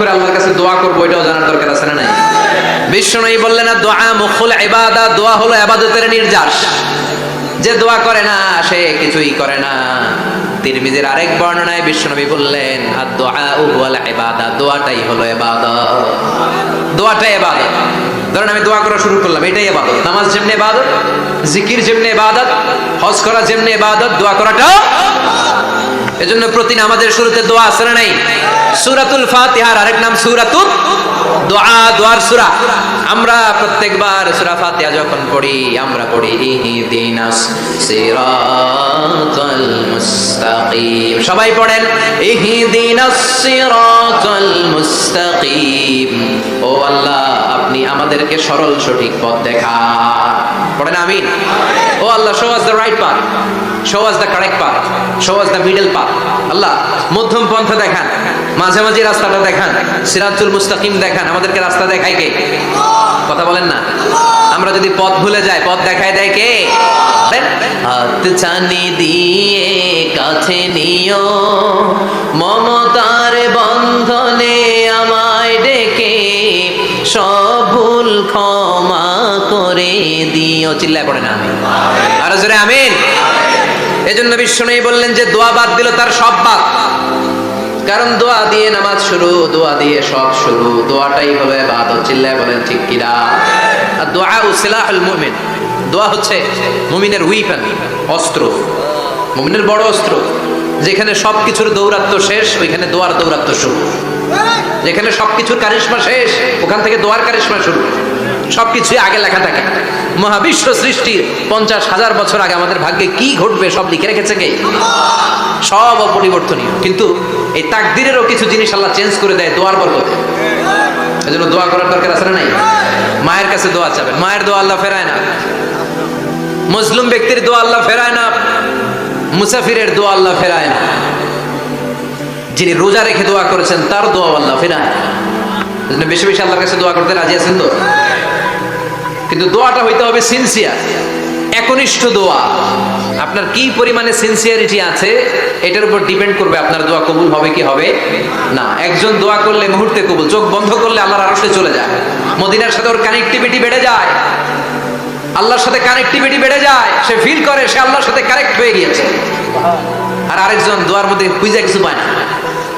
করে আল্লাহর কাছে দোয়া করব, এটাও জানার দরকার আছে না নাই? বিশ্বনবী বললেন না দোয়া মুখুল ইবাদা, দোয়া হলো ইবাদতের নির্যাস। যে দোয়া করে না, সে কিছুই করে না। তিরমিজির আরেক বর্ণনায় বিশ্বনবী বললেন, আর দোয়া উহুয়াল ইবাদা, দোয়াটাই হলো ইবাদত। দোয়াটাই ইবাদত। ধরেন আমি দোয়া করা শুরু করলাম, এটাই ইবাদত। নামাজ যেমনি ইবাদত, জিকির যেমনি ইবাদত, হজ করা যেমনি ইবাদত, দোয়া করাটাও এজন্য প্রতি আমাদের শুরুতে দোয়া আছে নাই? সুরাতুল ফাতিহার আরেক নাম সুরাতুল দোয়া, দোয়ার সুরা। আমরা প্রত্যেকবার সুরা ফাতিহা যখন পড়ি, আমরা পড়ি ইহদিনাস সিরাতাল মুস্তাকিম। সবাই পড়েন, ইহদিনাস সিরাতাল মুস্তাকিম। ও আল্লাহ, আপনি আমাদেরকে সরল সঠিক পথ দেখান। পড়েন আমিন। ও আল্লাহ show us the right path show us the correct path show us the middle path আল্লাহ, মধ্যম পন্থা দেখান, মাঝামাঝি রাস্তাটা দেখান, সিরাজুল মুস্তাকিম দেখান, আমাদেরকে রাস্তা দেখায় কে? কথা বলেন না। আমরা যদি পথ ভুলে যাই, পথ দেখায় দেয় কে? হাত ছানি দিয়ে কাছে নিও, মমতার বন্ধনে আমায় ডেকে সব ভুল ক্ষমা করে দিও, চিল্লায় পড়ে না। আমি আরও জোরে, আমিন। এজন্য বিষ্ণু বললেন যে, দোয়া বাদ দিল তার সব বাদ। কারণ দোয়া দিয়ে নামাজ শুরু, দোয়া দিয়ে সব শুরু। দোয়াটাই হলো এবাদত চিল্লায় বলেন ঠিক কিনা আর দোয়া উসিলাহুল মুমিন। দোয়া হচ্ছে মুমিনের উইপেন অস্ত্র। মুমিনের বড় অস্ত্র। যেখানে সবকিছুর দৌরাত্ম শেষ, ওইখানে দোয়ার দৌরাত্ম শুরু। যেখানে সবকিছুর কারিশমা শেষ, ওখান থেকে দোয়ার কারিশমা শুরু। সবকিছুই আগে লেখা থাকে। মহাবিশ্ব সৃষ্টির পঞ্চাশ হাজার বছর আগে আমাদের ভাগ্যে কি ঘটবে সব লিখে রেখেছে কে? সব অপরিবর্তনীয়। কিন্তু এই তাকদিরেরও কিছু জিনিস আল্লাহ চেঞ্জ করে দেয় দোয়ার বরকতে। এজন্য দোয়া করার দরকার আছে নাই? মায়ের কাছে দোয়া চাবেন। মায়ের দোয়া আল্লাহ ফেরায় না। মুসলিম ব্যক্তির দোয়া আল্লাহ ফেরায় না। মুসাফিরের দোয়া আল্লাহ ফেরায় না। যিনি রোজা রেখে দোয়া করেছেন, তার দোয়া আল্লাহ ফেরায় না। বেশি বেশি আল্লাহর কাছে দোয়া করতে রাজি আছেন তো? কিন্তু দোয়াটা হইতে হবে সিনসিয়ার একনিষ্ঠ দোয়া। আপনার কি পরিমাণে সিনসিয়ারিটি আছে, এটার উপর ডিপেন্ড করবে আপনার দোয়া কবুল হবে কি হবে না। একজন দোয়া করলে মুহূর্তে কবুল, চোখ বন্ধ করলে আল্লাহর আরশে চলে যায়। মদিনার সাথে ওর কানেক্টিভিটি বেড়ে যায়। আল্লাহর সাথে কানেক্টিভিটি বেড়ে যায়। সে ফিল করে, সে আল্লাহর সাথে কানেক্ট হয়ে গিয়েছে। আর আরেকজন দোয়ার মধ্যে খুঁজে কিছু পায় না।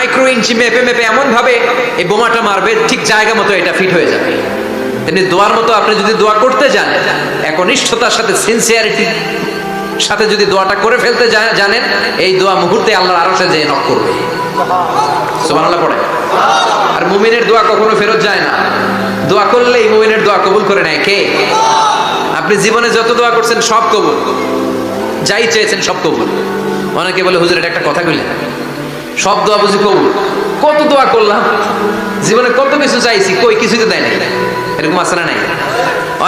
মাইক্রো ইঞ্চি মেপে মেপে এমন ভাবে এই বোমাটা মারবে, ঠিক জায়গা মতো এটা ফিট হয়ে যাবে। তেমনি দোয়ার মতো আপনি যদি দোয়া করতে যান, একনিষ্ঠতার সাথে সিনসিয়ারিটি সাথে যদি দোয়াটা করে ফেলতে জানেন, এই দোয়া মুহূর্তে আল্লাহর আরশে যেয়ে নক করবে। পড়ে। আর মুমিনের দোয়া কখনো ফেরত যায় না। দোয়া করলেই মুমিনের দোয়া কবুল করে নেয় কে? আপনি জীবনে যত দোয়া করছেন সব কবুল। যাই চেয়েছেন সব কবুল। অনেকে বলে, হুজুর, এটা একটা কথা কইলেন। সব দোয়া বুঝি কবুল। কত দোয়া করলাম, জীবনে কত কিছু চাইছি, কই কিছুই তো দেয় নাই। এরকম না নাই?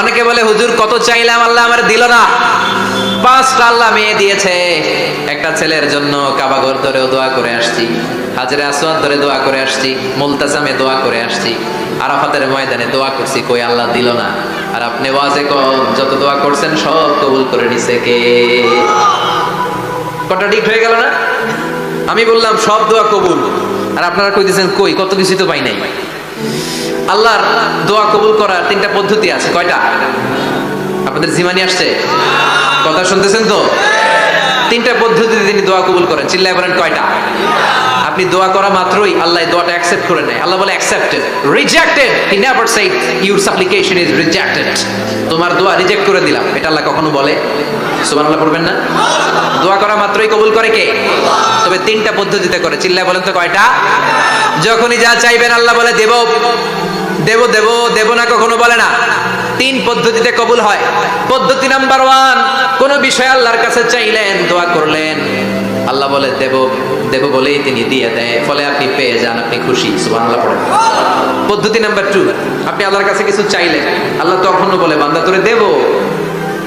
অনেকে বলে, হুজুর, কত চাইলাম, আল্লাহ আমার দিল না। পাঁচটা আল্লাহ মেয়ে দিয়েছে। একটা ছেলের জন্য কাবাগর ধরেও দোয়া করে আসছি, হাজরে আসওয়াদ ধরে দোয়া করে আসছি, মুলতাজামে দোয়া করে আসছি, আরাফাতের ময়দানে দোয়া করছি, কই আল্লাহ দিল না। আর আপনি ওয়াজে যত দোয়া করছেন সব কবুল করে নিছে কে? কন্ট্রাডিক্ট হয়ে গেল না? আমি বললাম, সব দোয়া কবুল। আর আপনারা কইতেছেন, কই? কত কিছু তো পাই নাই। আল্লাহর দোয়া কবুল করার তিনটা পদ্ধতি আছে। কয়টা? আপনাদের জিমানি আসছে? কথা শুনতেছেন তো? তিনটা পদ্ধতিতে তিনি দোয়া কবুল করেন। চিল্লায় বলেন, কয়টা? আপনি দোয়া করা মাত্রই আল্লাহ দোয়াটা অ্যাকসেপ্ট করে নেয়। আল্লাহ বলে accepted rejected he never said your supplication is rejected তোমার দোয়া রিজেক্ট করে দিলাম। এটা আল্লাহ কখনো বলে? সুবহানাল্লাহ পড়বেন না? দোয়া করা মাত্রই কবুল করে কে? তবে তিনটা পদ্ধতিতে করে। চিল্লায় বলেন তো কয়টা? যখনই যা চাইবেন আল্লাহ বলে দেব। দেব দেব দেব না কখনো বলে না। তিন পদ্ধতিতে কবুল হয়। পদ্ধতি নাম্বার ওয়ান, কোন বিষয় আল্লাহর কাছে চাইলেন, দোয়া করলেন। আল্লাহ বলে দেব দেব বলেই তিনি দিয়ে দেয়। ফলে আপনি পেয়ে যান, আপনি খুশি। সুবহানাল্লাহ পড়েন। পদ্ধতি নাম্বার টু, আপনি আল্লাহর কাছে কিছু চাইলেন। আল্লাহ তখনও বলে, বান্দা তোরে দেব।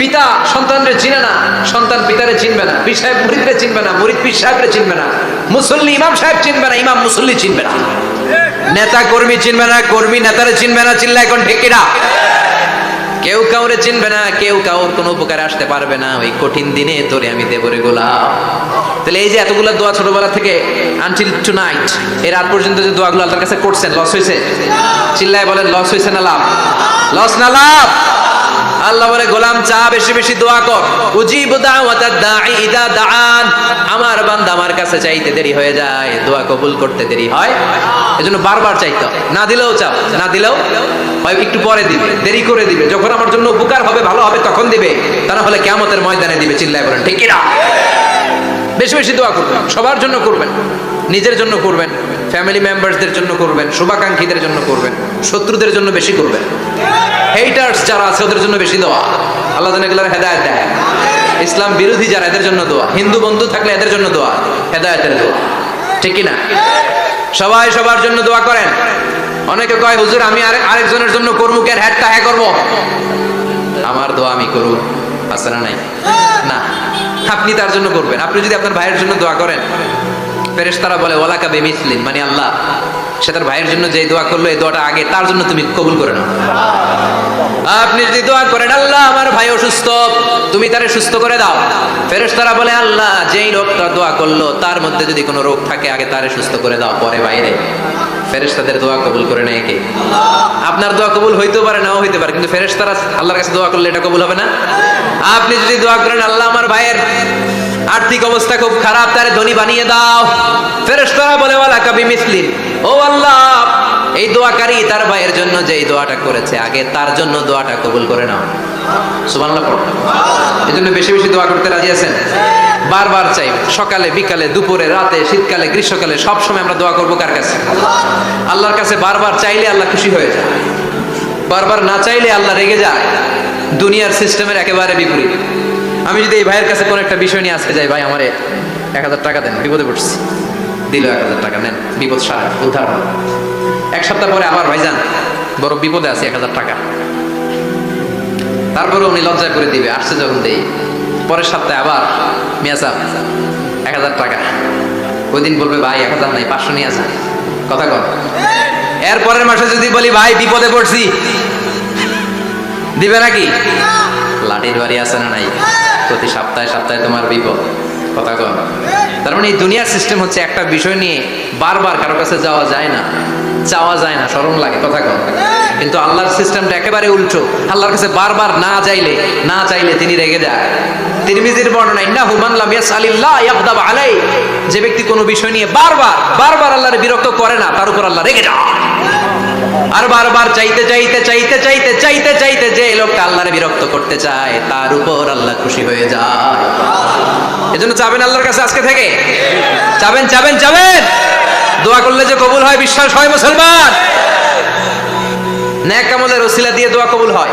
পিতা সন্তানরে চিনে না, সন্তান পিতারে চিনবে না, পীর সাহেব মুরিদরে চিনবে না, মুরিদ পীর সাহেবরে চিনবে না, মুসল্লি ইমাম সাহেব চিনবে না, ইমাম মুসল্লি চিনবে না। নেতা কর্মী চিনবে না, কর্মী নেতারে চিনবে না, চিনলে এখন ঠিক কেউ কাউরে চিনবে না, কেউ কাউর কোনো উপকারে আসতে পারবে না, ওই কঠিন দিনে তোরে আমি দেবরে গোলাম। তাহলে এই যে এতগুলো দোয়া ছোটবেলা থেকে আনটিল টু নাইট এর রাত পর্যন্ত যে দোয়াগুলো আল্লাহর কাছে করছেন লস হয়েছে চিল্লায় বলেন লস হয়েছে না লাভ? লস না লাভ? আল্লাহ বলে, গোলাম, চা বেশি বেশি দোয়া কর। উজিবু দাআন। আমার বান্দা আমার কাছে চাইতে দেরি হয়ে যায়, দোয়া কবুল করতে দেরি হয়। এজন্য বারবার চাইতে। না দিলেও চাও, না দিলেও হয়, একটু পরে দিবে, দেরি করে দিবে। যখন আমার জন্য উপকার হবে, ভালো হবে, তখন দিবে। তা না হলে কিয়ামতের ময়দানে দিবে, চিল্লায় বলেন, ঠিক না বেশি বেশি দোয়া করবেন, সবার জন্য করবেন, নিজের জন্য করবেন। ফ্যামিলি মেম্বারসদের জন্য করবেন, শুভাকাঙ্ক্ষীদের জন্য করবেন, শত্রুদের জন্য বেশি করবেন। হেইটার্স যারা আছে, ওদের জন্য বেশি দোয়া। আল্লাহ যেন এগুলোর হেদায়ত দেয়। ইসলাম বিরোধী যারা, এদের জন্য দোয়া। হিন্দু বন্ধু থাকলে এদের জন্য দোয়া, হেদায়তের দোয়া। ঠিক না সবাই সবার জন্য দোয়া করেন। অনেকে কয়, হুজুর, আমি আরেক আরেকজনের জন্য কর্মুকের হ্যাটটা হ্যাঁ করব? আমার দোয়া আমি করব না নাই? না। আপনি তার জন্য করবেন। আপনি যদি আপনার ভাইয়ের জন্য দোয়া করেন ফেরেশতারা বলে, ওয়ালাকা বেমিসলিন। মানে আল্লাহ, সে তার ভাইয়ের জন্য যে দোয়া করল, এই দোয়াটা আগে, তার জন্য তুমি কবুল করে নাও। আপনি যদি দোয়া করেন, আল্লাহ, আমার ভাই অসুস্থ, তুমি তারে সুস্থ করে দাও। ফেরেশতারা বলে, আল্লাহ, যেই লোকটা দোয়া করল, তার মধ্যে যদি কোনো রোগ থাকে, আগে তারে সুস্থ করে দাও, পরে বাইরে। ফেরেশতাদের দোয়া কবুল করে নেয় কে? আপনার দোয়া কবুল হইতেও পারে, নাও হইতে পারে, কিন্তু ফেরেশতারা আল্লাহর কাছে দোয়া করলে এটা কবুল হবে না। আপনি যদি দোয়া করেন, আল্লাহ, আমার ভাইয়ের আর্থিক অবস্থা খুব খারাপ, তারে ধনী বানিয়ে দাও। ফেরেশতারা বলে, ওয়ালা কাবি মিসলিন। ও আল্লাহ, এই দোয়াকারী তার ভাইয়ের জন্য যে এই দোয়াটা করেছে, আগে তার জন্য দোয়াটা কবুল করে নাও। সকালে, বিকালে, দুপুরে, রাতে, শীতকালে, গ্রীষ্মকালে আমরা দোয়া করব কার কাছে? আল্লাহর কাছে চাইলে আল্লাহ খুশি হয়ে না চাইলে আল্লাহ রেগে যায়। দুনিয়ার সিস্টেমের একেবারে বিপরীত। আমি যদি এই ভাইয়ের কাছে কোনো একটা বিষয় নিয়ে আসতে যাই, ভাই, আমারে এক হাজার টাকা দেন, বিপদে পড়ছি। দিল এক হাজার টাকা, নেন, বিপদ সারা, উদ্ধার। এক সপ্তাহ পরে আবার ভাইজান, বড় বিপদে আছে, এক হাজার টাকা। তারপরে উনি লজ্জা করে দিবে, আসছে যখন দেই। পরের সপ্তাহে আবার মিয়া সাহেব এক হাজার টাকা। ওই দিন বলবে, ভাই, এক হাজার নাই, পাঁচশো নিয়ে আসেন। কথা কর এর পরের মাসে যদি বলি, ভাই, বিপদে পড়ছি। দিবে নাকি? লাঠির বাড়ি আছে না নাই? প্রতি সপ্তাহে সপ্তাহে তোমার বিপদ। কথা কর তার মানে এই দুনিয়ার সিস্টেম হচ্ছে একটা বিষয় নিয়ে বারবার কারও কাছে যাওয়া যায় না। চাওয়া যায় না, শরম লাগে, কথা কর কিন্তু আল্লাহর সিস্টেমটা একেবারে উল্টো। আল্লাহর কাছে বারবার না চাইলে না চাইলে তিনি রেগে যায়। তিরমিজির বর্ণনা ইন্না হুমান লাম ইয়াসালিল্লাহ ইয়াগদাব আলাই। যে ব্যক্তি কোনো বিষয় নিয়ে বারবার বারবার আল্লাহর বিরক্ত করে না, তার উপর আল্লাহ রেগে যায়। আর বারবার চাইতে চাইতে চাইতে চাইতে চাইতে চাইতে যে লোকটা আল্লাহরে বিরক্ত করতে চায়, তার উপর আল্লাহ খুশি হয়ে যায়। এজন্য চাবেন আল্লাহর কাছে আজকে থেকে? চাবেন চাবেন চাবেন! দোয়া করলে যে কবুল হয়, বিশ্বাস হয় মুসলমান! ন্যাক আমলের ওসিলা দিয়ে দোয়া কবুল হয়।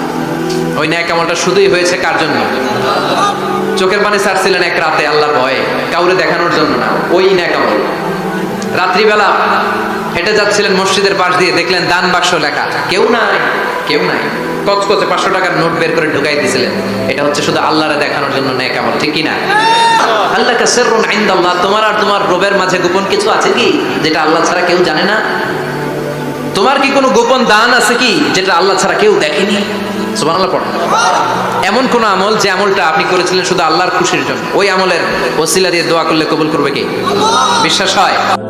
ওই ন্যাক আমলটা শুধুই হয়েছে কার জন্য? চোখের পানি ছাড়ছিলেন এক রাতে আল্লাহর ভয়ে, কাউরে দেখানোর জন্য না, ওই ন্যাক আমল। রাত্রিবেলা হেঁটে যাচ্ছিলেন মসজিদের পাশ দিয়ে, দেখলেন দান বাক্স লেখা কেউ নাই কেউ নাই। কচকচে পাঁচশো টাকার নোট বের করে ঢুকাই দিয়েছিলেন এটা হচ্ছে শুধু আল্লাহরে দেখানোর জন্য ন্যাক আমল, ঠিক কি না আল্লাহ হাল্লাকা সিররুন ইনদাল্লাহ, তোমার আর তোমার রবের মাঝে গোপন কিছু আছে কি, যেটা আল্লাহ ছাড়া কেউ জানে না? তোমার কি কোনো গোপন দান আছে কি, যেটা আল্লাহ ছাড়া কেউ দেখেনি? পড়েন এমন কোন আমল যে আমলটা আপনি করেছিলেন শুধু আল্লাহর খুশির জন্য? ওই আমলের ওসিলা দিয়ে দোয়া করলে কবুল করবে কি? বিশ্বাস হয়?